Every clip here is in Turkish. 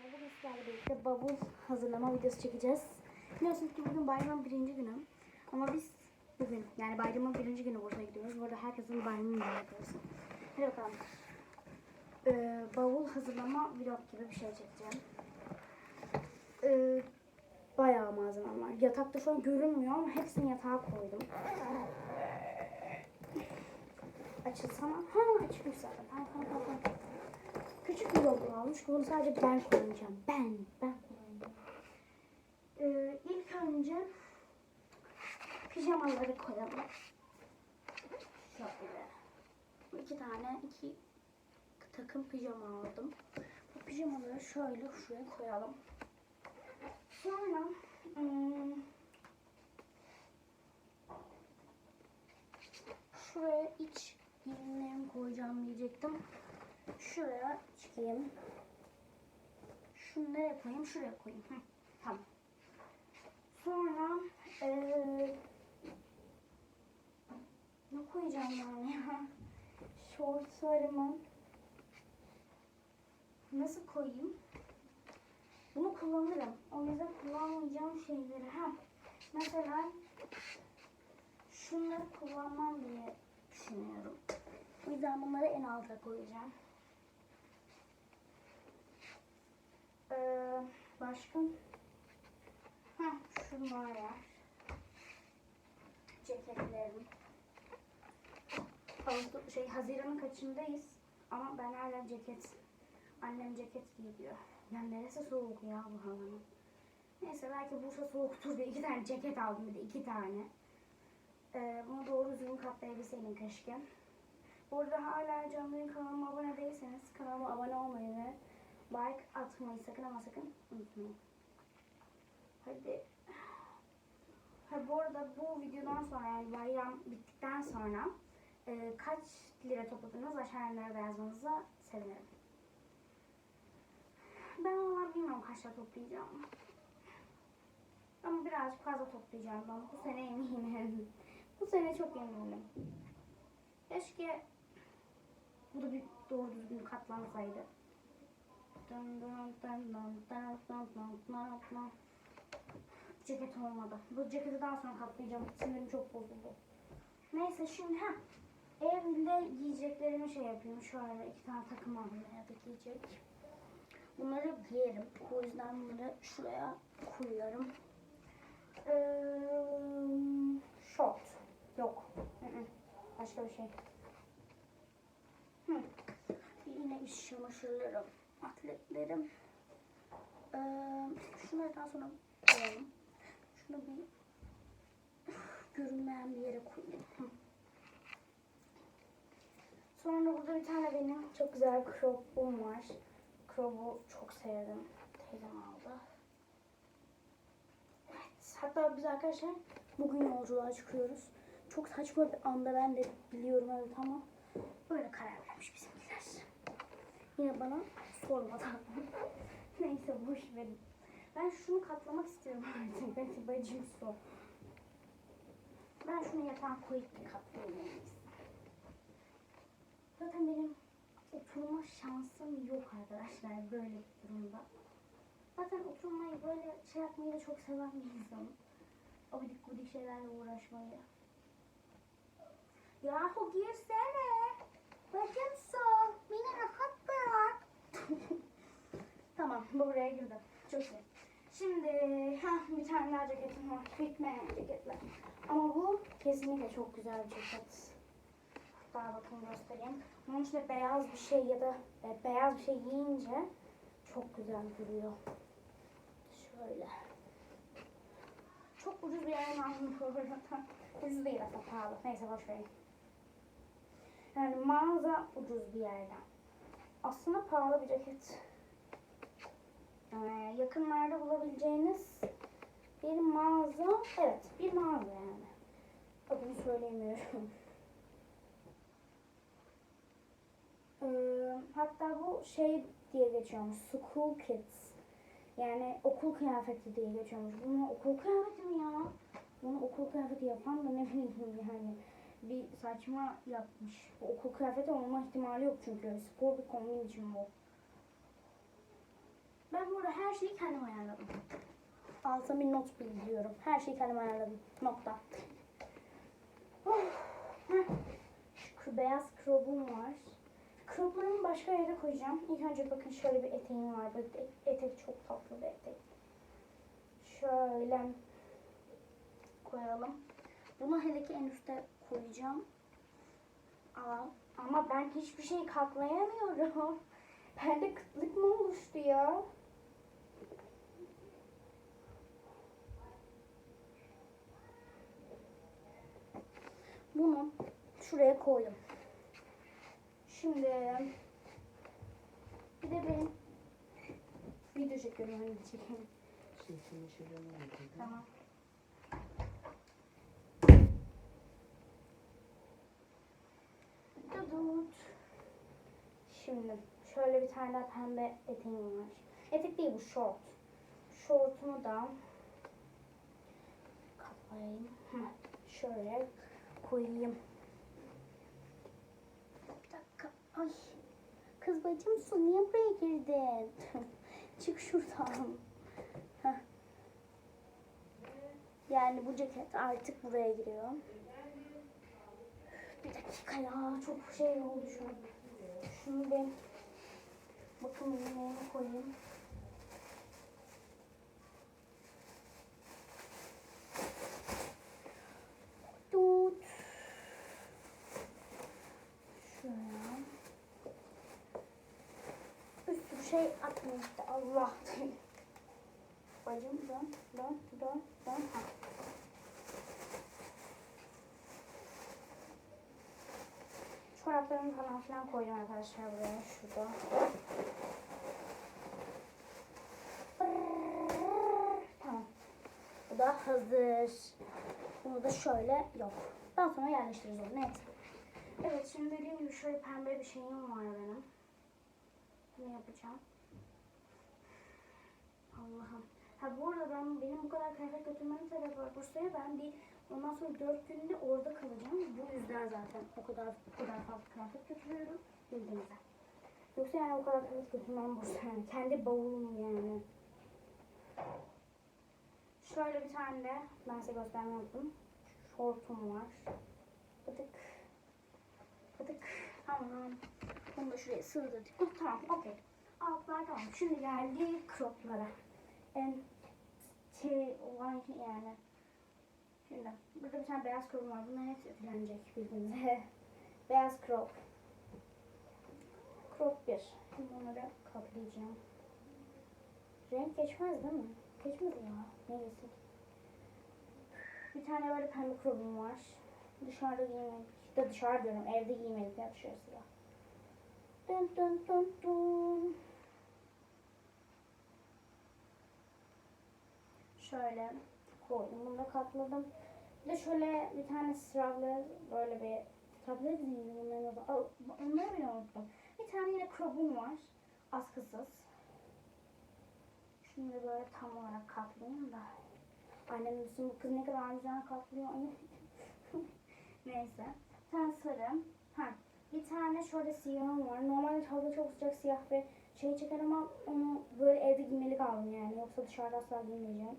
arkadaşlar sizlerle birlikte bavul hazırlama videosu çekeceğiz. Biliyorsunuz ki bugün bayramın birinci günü. Ama biz bugün yani bayramın birinci günü Bursa'ya gidiyoruz. Bu herkesin bayramını yapıyoruz. Hadi bakalım. Ee, bavul hazırlama vlog gibi bir şey çekeceğim. Ee, bayağı malzemem var. Yatakta şu an görünmüyor ama hepsini yatağa koydum. Açılsana. Ha açılmış zaten. Tamam tamam tamam. Küçük bir logo almış. Bunu sadece ben kullanacağım. Ben, ben kullanacağım. Ee, ilk önce pijamaları koyalım. Şöyle. İki tane, iki takım pijama aldım. Bu pijamaları şöyle şuraya koyalım. Sonra hmm, şuraya iç giyimlerimi koyacağım diyecektim. Şuraya çıkayım. Şunu nereye koyayım? Şuraya koyayım. Hı, tamam. Sonra eee ne koyacağım ben ya? Şortlarımı nasıl koyayım? Bunu kullanırım. O yüzden kullanmayacağım şeyleri. Ha. Mesela şunları kullanmam diye düşünüyorum. O yüzden bunları en alta koyacağım. Ee, başka? Heh, şunlar var. Ceketlerim. Ağustos, şey, Haziran'ın kaçındayız. Ama ben hala ceket, annem ceket giyiyor. Ya neresi soğuk ya bu havanın. Neyse belki Bursa soğuktur diye iki tane ceket aldım bir de iki tane. Ee, bunu doğru düzgün katlayabilseydim keşke. Bu arada hala canlı kanalıma abone değilseniz kanalıma abone olmayı ve like atmayı sakın ama sakın unutmayın. Hadi. Ha, bu arada bu videodan sonra yani bayram bittikten sonra e, kaç lira topladınız aşağıya yazmanızı sevinirim. Ben valla bilmiyorum kaç lira toplayacağım. Ama birazcık fazla toplayacağım ben. Bu sene eminim. bu sene çok eminim. Keşke bu da bir doğru düzgün katlansaydı. Ceket olmadı. Bu ceketi daha sonra katlayacağım. Sinirim çok bozuldu. Neyse şimdi ha evde giyeceklerimi şey yapayım. Şöyle iki tane takım aldım evde giyecek. Bunları giyerim. O yüzden bunları şuraya koyuyorum. Ee, short. Yok. Başka bir şey. Hı. Yine iş çamaşırlarım, atletlerim. Ee, şunları daha sonra koyalım. Şunu bir görünmeyen bir yere koyayım. Sonra burada bir tane benim çok güzel crop'um var. Crop'u çok sevdim. Teyzem aldı. Evet. Hatta biz arkadaşlar bugün yolculuğa çıkıyoruz. Çok saçma bir anda ben de biliyorum evet ama böyle karar vermiş bizimkiler. Yine bana sormadan. Neyse boş verin. Ben şunu katlamak istiyorum artık. Benim bacım su. Ben şunu yatağa koyup bir katlayayım. Zaten benim oturma şansım yok arkadaşlar böyle bir durumda. Zaten oturmayı böyle şey yapmayı da çok seven bir insanım. Abidik gudik şeylerle uğraşmayı. Yahu girsene. Bacım su. Beni rahat bırak. Tamam buraya girdim. Çok iyi. Şimdi ha bir tane daha ceketim var. Bitmeyen ceketler. Ama bu kesinlikle çok güzel bir ceket. Daha bakın göstereyim. Bunun içinde beyaz bir şey ya da e, beyaz bir şey giyince çok güzel duruyor. Şöyle. Çok ucuz bir yerden aldım bu arada. Ucuz değil aslında pahalı. Neyse boş verin. Yani mağaza ucuz bir yerden. Aslında pahalı bir ceket. Ee, yakınlarda bulabileceğiniz bir mağaza. Evet bir mağaza yani. Adını söyleyemiyorum. Ee, hatta bu şey diye geçiyormuş. School kids. Yani okul kıyafeti diye geçiyormuş. Bunu okul kıyafeti mi ya? Bunu okul kıyafeti yapan da ne bileyim yani. Bir saçma yapmış. Bu okul kıyafeti olma ihtimali yok çünkü. Spor bir kombin için bu. Ben bu Şöyle her şeyi kendim ayarladım. Altıma bir not bildiriyorum. Her şeyi kendim ayarladım. Nokta. Oh. Şu beyaz krobum var. Kroplarımı başka yere koyacağım. İlk önce bakın şöyle bir eteğim var. Böyle et- etek çok tatlı bir etek. Şöyle koyalım. Bunu hele ki en üste koyacağım. Aa, ama ben hiçbir şey katlayamıyorum. Bende kıtlık mı oluştu ya? Bunu şuraya koydum. Şimdi bir de benim video çekiyorum önce çekeyim. Tamam. Dudut. Şimdi şöyle bir tane daha pembe eteğim var. Etek değil bu şort. Şortumu da kapayayım. Hı, Şöyle koyayım. Bir dakika. Ay. Kız bacım su niye buraya girdin? Çık şuradan. Heh. Yani bu ceket artık buraya giriyor. Bir dakika ya çok şey oldu şu an. Şunu bir bakın yerine koyayım. Şey atmayın işte Allah. Bacım dön, dön, dön, dön. Ha. Çoraplarımı falan filan koydum arkadaşlar buraya. Şurada. Tamam. Bu da hazır. Bunu da şöyle yok. Daha sonra yerleştiririz onu. Neyse. Evet şimdi dediğim gibi şöyle pembe bir şeyim var benim. Yapacağım. Allah'ım. Ha bu arada ben benim bu kadar kıyafet götürmemin sebebi var. Bursa'ya ben bir ondan sonra dört günde orada kalacağım. Bu yüzden zaten o kadar o kadar fazla kıyafet götürüyorum bildiğinizde. Yoksa yani o kadar kıyafet götürmem Bursa'ya. Yani. Kendi bavulum yani. Şöyle bir tane de ben size göstermeyi unuttum. Şortum var. Bıdık. Bıdık. Aman. Bunu da şuraya sığdırdık. Oh, tamam okey. Altlar tamam. Şimdi geldi croplara. En şey olan şey yani. Şimdi burada bir tane beyaz crop'um var. Bunlar hepsi ütülenecek birbirine. beyaz crop. Crop 1. Şimdi onları kaplayacağım. Renk geçmez değil mi? Geçmedi ya. Neyse. Bir tane böyle pembe crop'um var. Dışarıda giymedik. Da dışarı diyorum. Evde giymedik ya dışarısı da. Dun dun dun dun. Şöyle koydum. Bunu da katladım. Bir de şöyle bir tane strawberry böyle bir strawberry değil bunların adı. Onları bile unuttum. Bir tane yine crob'um var. Askısız. Şunu da böyle tam olarak katlayayım da. Annem bu kız ne kadar güzel katlıyor. Neyse. Bir tane sarı. Ha, bir tane şöyle siyahım var. Normalde hava çok sıcak siyah ve şey çeker ama onu böyle evde giymelik aldım yani. Yoksa dışarıda asla giymeyeceğim.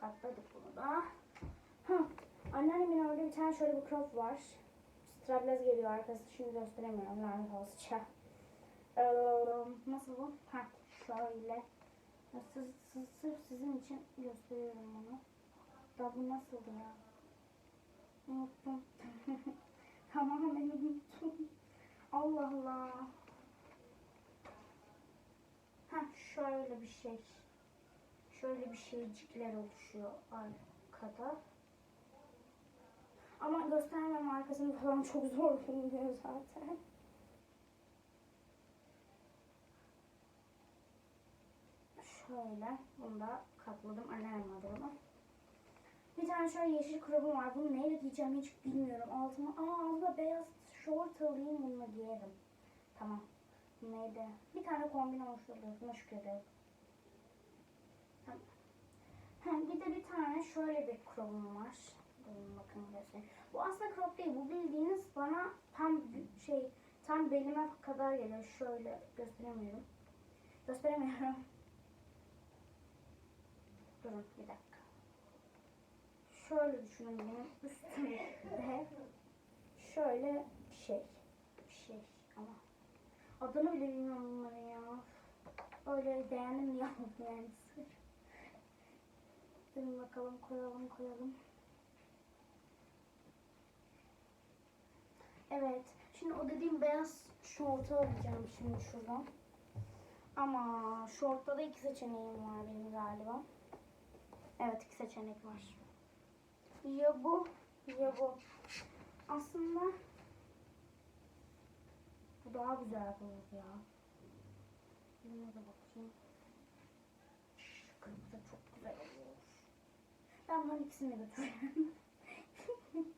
Katladık bunu da. Ha, anneannemin orada bir tane şöyle bir crop var. Strapless geliyor arkası. Şimdi gösteremiyorum. Lanet olsun. Nasıl bu? Ha, şöyle. Ya, Sırf, sırf, sizin için gösteriyorum onu. Da bu nasıldı ya? Unuttum. Tamamen unuttum. Allah Allah. Ha şöyle bir şey. Şöyle bir şeycikler oluşuyor arkada. Ama göstermem arkasını falan çok zor bulunuyor zaten. Şöyle bunu da katladım. Annem bunu. Bir tane şöyle yeşil krabım var. Bunu neyle giyeceğim hiç bilmiyorum. Altıma, aa altta beyaz şort alayım bununla giyerim. Tamam. Neydi? Bir tane kombin oluşturuyor. Buna şükrederim. Tamam. Ha, bir de bir tane şöyle bir krobum var. Bakın göstereyim. Bu aslında crop değil. Bu bildiğiniz bana tam şey Tam belime kadar geliyor. Şöyle gösteremiyorum. Gösteremiyorum. Durun bir dakika. Şöyle düşünün benim üstümde şöyle bir şey. Bir şey ama adını bile bilmiyorum bunların ya. Öyle beğendim aldım yani. Durun bakalım koyalım koyalım. Evet. Şimdi o dediğim beyaz şortu alacağım şimdi şuradan. Ama şortta da iki seçeneğim var benim galiba. Evet iki seçenek var. Ya bu ya bu. Aslında bu daha güzel olur ya. Buna da bakayım. Şu kırmızı çok güzel olur. Ben bunların ikisini de götürüyorum.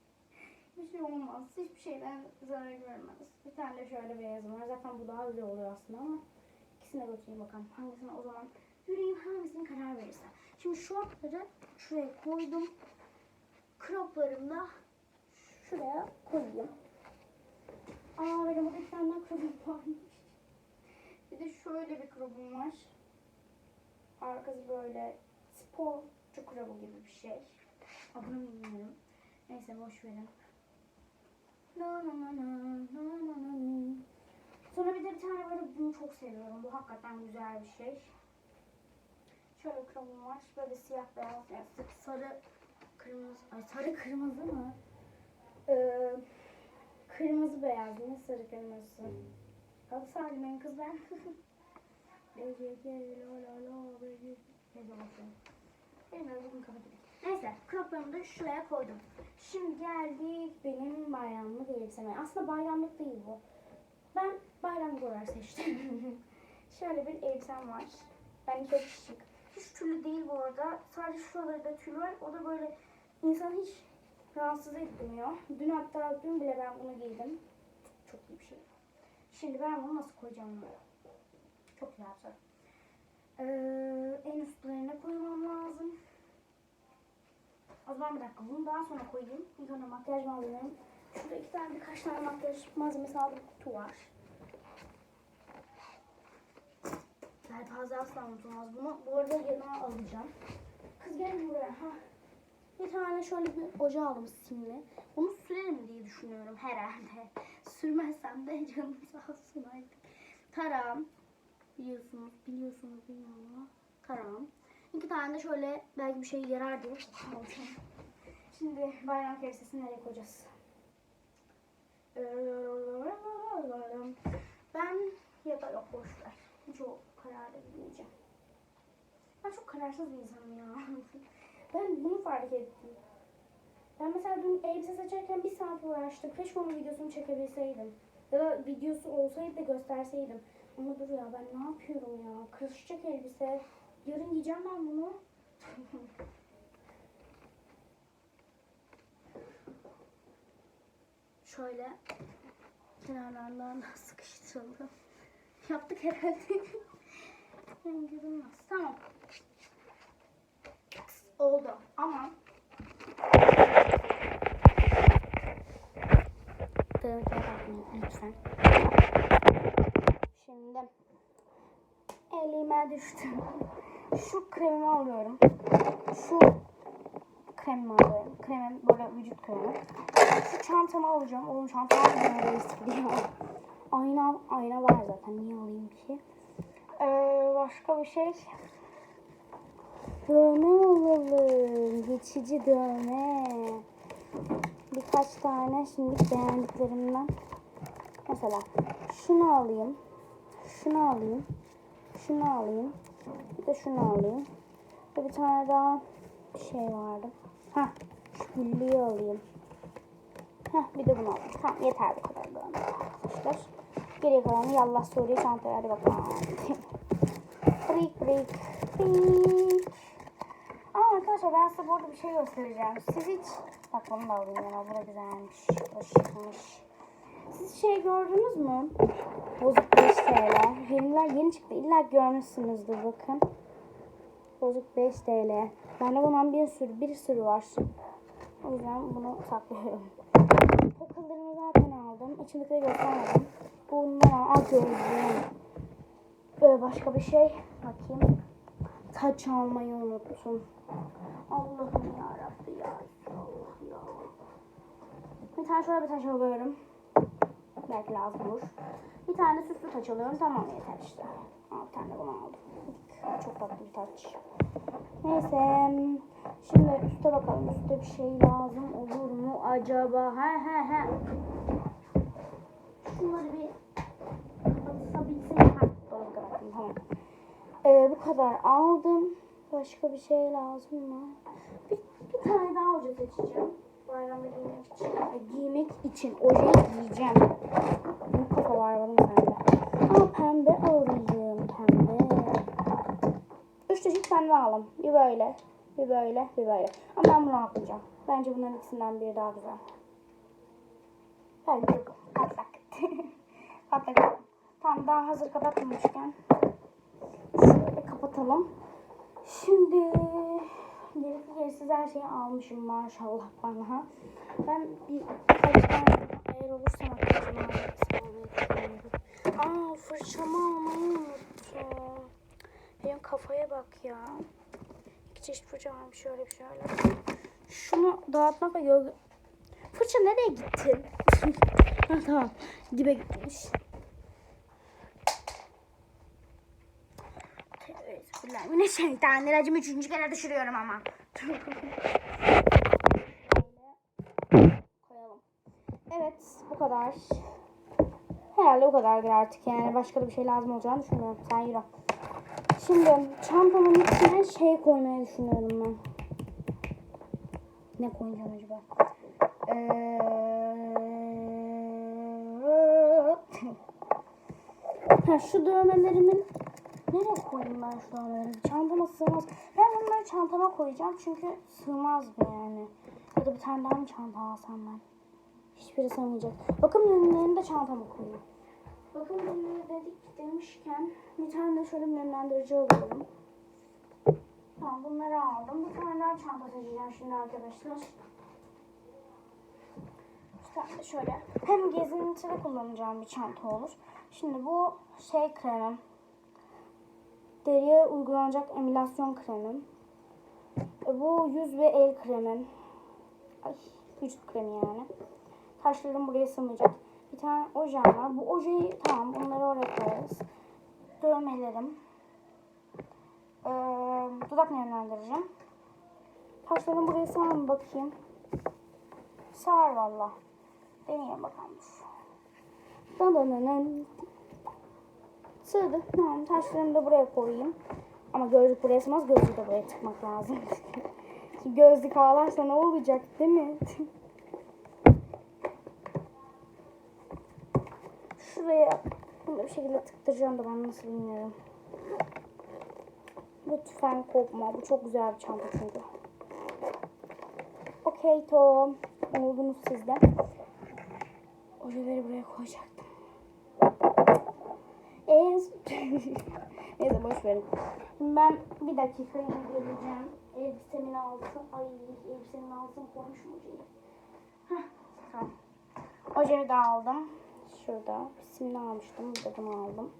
Hiçbir şey olmaz. Hiçbir şeyden zarar görmez. Bir tane de şöyle beyazım var. Zaten bu daha güzel oluyor aslında ama ikisini de götüreyim bakalım. Hangisine o zaman yürüyeyim hangisini karar verirsen. Şimdi şortları şuraya koydum. Croplarımı da şuraya koyayım. Aa benim burada bir tane cropum varmış. Bir de şöyle bir cropum var. Arkası böyle sporcu cropu gibi bir şey. Adını bilmiyorum. Neyse boş verin. Na na na na na na na. Sonra bir de bir tane böyle bunu çok seviyorum. Bu hakikaten güzel bir şey. Şöyle kromum var. Böyle siyah beyaz yani sarı kırmızı ay sarı kırmızı mı? Ee, kırmızı beyaz mı? Sarı kırmızı. Galatasaray benim kız ben. Croplarımı da şuraya koydum. Şimdi geldik benim bayramlık elbiseme. Aslında bayramlık değil bu. Ben bayramlık olarak seçtim. Şöyle bir elbisem var. Ben çok şık. Hiç tüllü değil bu arada. Sadece şuralarda tül var. O da böyle insan hiç rahatsız etmiyor. Dün hatta dün bile ben bunu giydim. Çok iyi bir şey. Şimdi ben bunu nasıl koyacağım bunları? Çok güzel soru. Ee, en üstlerine koymam lazım. O zaman bir dakika bunu daha sonra koyayım. İlk önce makyaj malzemem. Şurada iki tane birkaç tane makyaj malzemesi aldığım kutu var. Yelpaze asla unutulmaz. Bunu bu arada yanıma alacağım. Kız gel buraya. Ha. Bir tane şöyle bir oje aldım simli. Onu sürerim diye düşünüyorum herhalde. Sürmezsem de canım sağ olsun artık. Tarağım. Biliyorsunuz, biliyorsunuz bilmiyorum ama. Tarağım. İki tane de şöyle belki bir şey yarar diye alacağım. Şimdi bayram keresesini nereye koyacağız? Ben ya da yok boş ver. Hiç o kararda bilmeyeceğim. Ben çok kararsız bir insanım ya. ben bunu fark ettim. Ben mesela dün elbise seçerken bir saat uğraştım. Keşke onun videosunu çekebilseydim. Ya da videosu olsaydı da gösterseydim. Ama dur ya ben ne yapıyorum ya? Kırışacak elbise. Yarın giyeceğim ben bunu. Şöyle kenarlarından sıkıştırıldı. Yaptık herhalde. Görünmez. Tamam. Oldu ama lütfen. Şimdi elime düştü. Şu kremimi alıyorum. Şu kremimi alıyorum. Kremim böyle vücut kremi. Şu çantamı alacağım. Oğlum çantam da eski ya. Ayna, ayna var zaten. Niye alayım ki? Ee, başka bir şey. Dövme alalım. Geçici dövme. Birkaç tane şimdi beğendiklerimden. Mesela şunu alayım. Şunu alayım. Şunu alayım. Bir de şunu alayım. Ve bir tane daha şey vardı. Hah. Şu güllüyü alayım. Heh, bir de bunu alayım. Tamam yeter bu kadar dövme arkadaşlar. Geriye kalanı yallah soruyu çantaya hadi bakalım. Break break. Break. Aa arkadaşlar ben size bu arada bir şey göstereceğim. Siz hiç... Bak bunu da alayım ya. Bu da güzelmiş. Bu da şıkmış. Siz şey gördünüz mü? Bozuk 5 TL. Yeniler yeni çıktı. İlla görmüşsünüzdür bakın. Bozuk 5 TL. Bende bundan bir sürü bir sürü var. O yüzden bunu saklıyorum. Tokalarımı zaten aldım. İçindekileri göstermedim. Bundan gözlüğüm. Böyle başka bir şey. Bakayım. Taç almayı unuttum. Allah'ım ya Rabbi ya. Allah ya. Bir tane şöyle bir taç alıyorum. Belki lazım olur. Bir tane süslü taç alıyorum. Tamam yeter işte. Aa, tane bunu aldım. Çok tatlı bir taç. Neyse. Şimdi üste bakalım. Üste bir şey lazım olur mu acaba? He he he. Şunları bir kapatabilseydim. Ha, doğru kapattım. Tamam. Ee, bu kadar aldım. Başka bir şey lazım mı? Bir, bir tane daha oje seçeceğim. Bayramda giymek için. Ay, giymek için. Ojeyi giyeceğim. Büyük kafa var bana sende. Aa pembe alayım. Pembe. Üç çeşit pembe aldım. Bir böyle. Bir böyle. Bir böyle. Ama ben bunu almayacağım. Bence bunların ikisinden biri daha güzel. Bence bu. Patlak. Patlak. Tamam daha hazır kapatmamışken. Şöyle kapatalım. Şimdi gerekli gereksiz her şeyi almışım maşallah bana. Ben bir kaç tane eğer olursa makyajımı almayı Aa fırçamı almayı unuttum. Benim kafaya bak ya. İki çeşit fırça varmış şöyle bir şöyle. Şunu dağıtmak ve gölge... Fırça nereye gittin? tamam. Dibe gitmiş. Bismillahirrahmanirrahim. Üçüncü kere düşürüyorum ama. koyalım. Evet bu kadar. Herhalde o kadardır artık yani. Başka da bir şey lazım olacağını düşünmüyorum. Sen yürü. Şimdi çantamın içine şey koymayı düşünüyorum ben. Ne koyacağım acaba? Ee... ha, şu dövmelerimin nereye koyayım ben şu dövmeleri? Çantama sığmaz. Ben bunları çantama koyacağım çünkü sığmaz mı yani? Ya da bir tane daha mı çanta alsam ben? Hiçbiri sığmayacak. Bakım ürünlerini de çantama koyayım. Bakım ürünleri dedik demişken bir tane de şöyle nemlendirici alıyorum. Tamam bunları aldım. Bir tane daha çanta seçeceğim şimdi arkadaşlar. De şöyle. Hem gezintide kullanacağım bir çanta olur. Şimdi bu şey kremim. Deriye uygulanacak emilasyon kremim. E, Bu yüz ve el kremim. Ay, vücut kremi yani. Taşlarım buraya sığmayacak. Bir tane ojem var. Bu ojeyi tamam bunları oraya koyarız. Dövmelerim. Ee, dudak nemlendireceğim. Taşlarım buraya sığar mı bakayım. Sığar valla. Deneyelim bakalım. Dananın. Sığdı. Tamam taşlarımı da buraya koyayım. Ama gözlük buraya sığmaz. Gözlüğü de buraya tıkmak lazım. Gözlük ağlarsa ne olacak değil mi? Şuraya bunu bir şekilde tıktıracağım da ben nasıl bilmiyorum. Lütfen kopma. Bu çok güzel bir çanta çünkü. Okey Tom. Oldunuz sizde. Ojeleri buraya koyacaktım. En... Neyse boş verin. Ben bir dakika geleceğim. Elbisemin altı. Ay elbisemin altını koymuşum ojeyi. Heh, tamam. Ojeyi de aldım. Şurada. Simli almıştım. Bir aldım.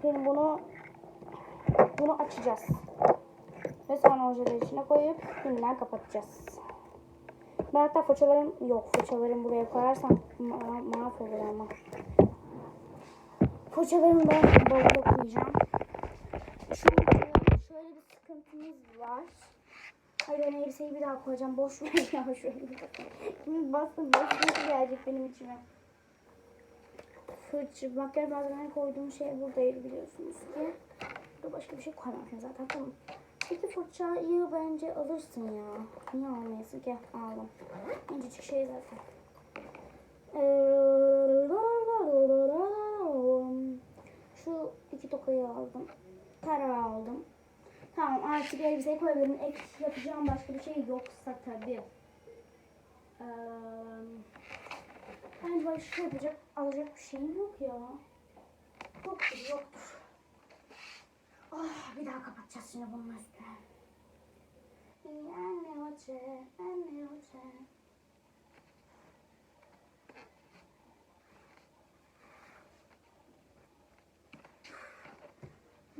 Şimdi bunu bunu açacağız. Ve sonra ojeleri içine koyup yeniden kapatacağız. Ben hatta fırçalarım yok. Fırçalarımı buraya koyarsam ma- mahvolur ama. Fırçalarımı da bavula koyacağım. Çünkü şöyle bir sıkıntımız var. Hayır ben elbiseyi bir daha koyacağım. Boş ver ya şöyle bir bakın. Şimdi bastım. Boş nasıl gelecek benim içime. Fırça, makyaj malzemeleri koyduğum şey buradaydı biliyorsunuz ki. Burada başka bir şey koymamışım zaten. Tamam. Peki fırçayı bence alırsın ya. Niye almayasın ki? Aldım. İncecik şey zaten. Şu iki tokayı aldım. Tara aldım. Tamam artık elbiseye koyabilirim. Ek yapacağım başka bir şey yoksa tabii. Ee, bence başka yapacak, alacak bir şeyim yok ya. Yoktur, yoktur. Ah, bir daha kapatacağız şimdi bunun üstüne. Anne oce, anne oce.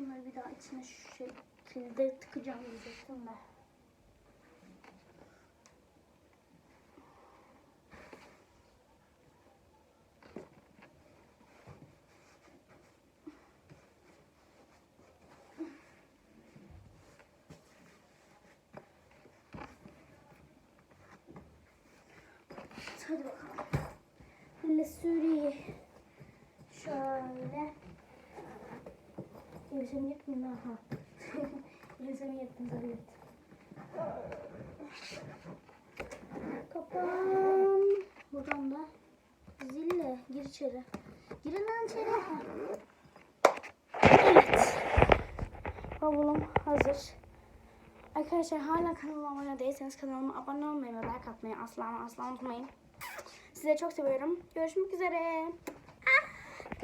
Bunları bir daha içine şu şekilde tıkacağım diyecektim de. Hadi bakalım. Böyle süreyim. Şöyle. Elbisemi yırtmayayım ha. Elbisemi yırttım tabii yırttım. Kapan. Buradan da zille gir içeri. Girin lan içeri. Evet. Bavulum hazır. Arkadaşlar hala kanalıma abone değilseniz kanalıma abone olmayı ve like atmayı asla asla unutmayın. Size çok seviyorum. Görüşmek üzere.